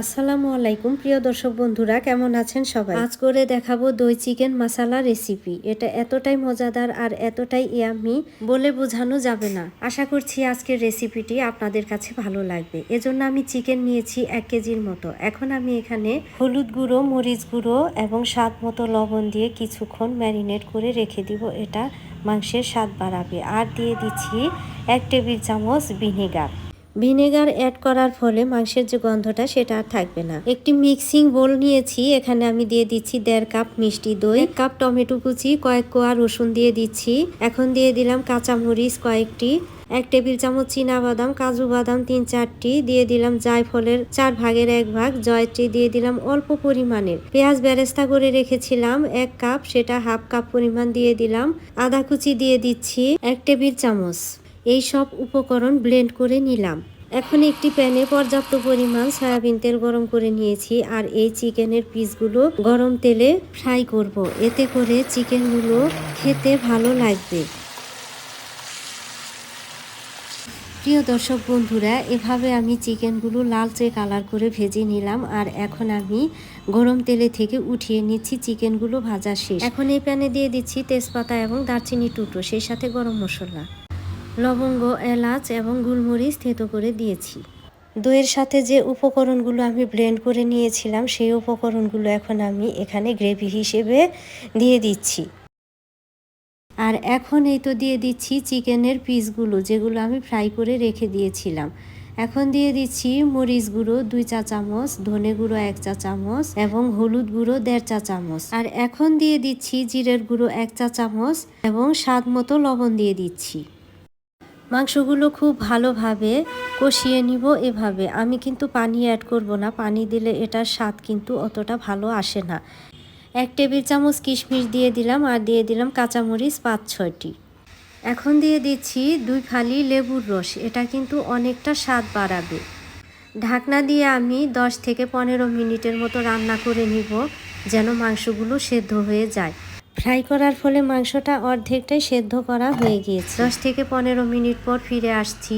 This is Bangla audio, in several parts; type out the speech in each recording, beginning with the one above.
আসসালামু আলাইকুম, প্রিয় দর্শক বন্ধুরা, কেমন আছেন সবাই? আজ করে দেখাবো দই চিকেন মশালা রেসিপি এটা এতটাই মজাদার আর এতটাই ইয়ামি বলে বোঝানো যাবে না। আশা করছি আজকের রেসিপিটি আপনাদের কাছে ভালো লাগবে। এজন্য আমি চিকেন নিয়েছি এক কেজির মতো। এখন আমি এখানে হলুদ গুঁড়ো, মরিচ গুঁড়ো এবং স্বাদ মতো লবণ দিয়ে কিছুক্ষণ ম্যারিনেট করে রেখে দিব এটা মাংসের স্বাদ বাড়াবে। আর দিয়ে দিচ্ছি এক টেবিল চামচ ভিনেগার ভিনেগার অ্যাড করার ফলে মাংসের যে গন্ধটা সেটা আর থাকবে না। একটি মিক্সিং বোল নিয়েছি, এখানে আমি দিয়ে দিচ্ছি দেড় কাপ মিষ্টি দই, এক কাপ টমেটো কুচি, কয়েক কোয়া রসুন দিয়ে দিচ্ছি। এখন দিয়ে দিলাম কাঁচামরিচ কয়েকটি, এক টেবিল চামচ চীনা বাদাম কাজু বাদাম তিন চারটি, দিয়ে দিলাম জায়ফলের চার ভাগের এক ভাগ, জয়ত্রী দিয়ে দিলাম অল্প পরিমাণের। পেঁয়াজ ব্যারেস্তা করে রেখেছিলাম এক কাপ, সেটা হাফ কাপ পরিমাণ দিয়ে দিলাম। আদা কুচি দিয়ে দিচ্ছি এক টেবিল চামচ। এই সব উপকরণ ব্লেন্ড করে নিলাম। এখন একটি প্যানে পর্যাপ্ত পরিমাণ সয়াবিন তেল গরম করে নিয়েছি আর এই চিকেনের পিসগুলো গরম তেলে ফ্রাই করব। এতে করে চিকেনগুলো খেতে ভালো লাগবে। প্রিয় দর্শক বন্ধুরা, এভাবে আমি চিকেনগুলো লালচে কালার করে ভেজে নিলাম আর এখন আমি গরম তেলে থেকে উঠিয়ে নিচ্ছি চিকেনগুলো ভাজা শেষ। এখন এই প্যানে দিয়ে দিচ্ছি তেজপাতা এবং দারচিনি টুকরো, সেই সাথে গরম মশলা। লবঙ্গ, এলাচ এবং গুলমরিচ থেতো করে দিয়েছি। দইয়ের সাথে যে উপকরণগুলো আমি ব্লেন্ড করে নিয়েছিলাম, সেই উপকরণগুলো এখন আমি এখানে গ্রেভি হিসেবে দিয়ে দিচ্ছি। আর এখন এই তো দিয়ে দিচ্ছি চিকেনের পিসগুলো, যেগুলো আমি ফ্রাই করে রেখে দিয়েছিলাম। এখন দিয়ে দিচ্ছি মরিচ গুঁড়ো দুই চা চামচ, ধনে গুঁড়ো এক চা চামচ এবং হলুদ গুঁড়ো দেড় চা চামচ। আর এখন দিয়ে দিচ্ছি জিরের গুঁড়ো এক চা চামচ এবং স্বাদ মতো লবণ দিয়ে দিচ্ছি। মাংসগুলো খুব ভালোভাবে কষিয়ে নিব এভাবে। আমি কিন্তু পানি অ্যাড করব না। পানি দিলে এটার স্বাদ কিন্তু অতটা ভালো আসে না। এক টেবিল চামচ কিশমিশ দিয়ে দিলাম আর দিয়ে দিলাম কাঁচামরিচ পাঁচ, ছয়টি। এখন দিয়ে দিচ্ছি দুই ফালি লেবুর রস। এটা কিন্তু অনেকটা স্বাদ বাড়াবে। ঢাকনা দিয়ে আমি 10 থেকে পনেরো মিনিটের মতো রান্না করে নিব যেন মাংসগুলো সেদ্ধ হয়ে যায়। ফ্রাই করার ফলে মাংসটা অর্ধেকটাই সেদ্ধ করা হয়ে গিয়েছে। দশ থেকে পনেরো মিনিট পর ফিরে আসছি।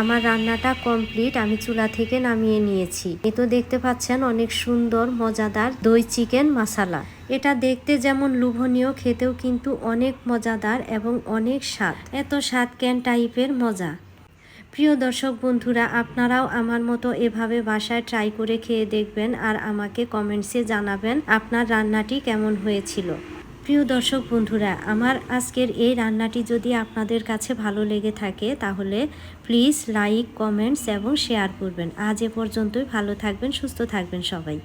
আমার রান্নাটা কমপ্লিট, আমি চুলা থেকে নামিয়ে নিয়েছি। এ তো দেখতে পাচ্ছেন অনেক সুন্দর, মজাদার দই চিকেন মশালা এটা দেখতে যেমন লোভনীয়, খেতেও কিন্তু অনেক মজাদার এবং অনেক স্বাদ। এত স্বাদ ক্যান টাইপের মজা? প্রিয় দর্শক বন্ধুরা, আপনারাও আমার মতো এভাবে বাসায় ট্রাই করে খেয়ে দেখবেন আর আমাকে কমেন্টসে জানাবেন আপনার রান্নাটি কেমন হয়েছিল। প্রিয় দর্শক বন্ধুরা, আমার আজকের এই রান্নাটি যদি আপনাদের কাছে ভালো লেগে থাকে, তাহলে প্লিজ লাইক, কমেন্টস এবং শেয়ার করবেন। আজ এ পর্যন্তই, ভালো থাকবেন, সুস্থ থাকবেন সবাই।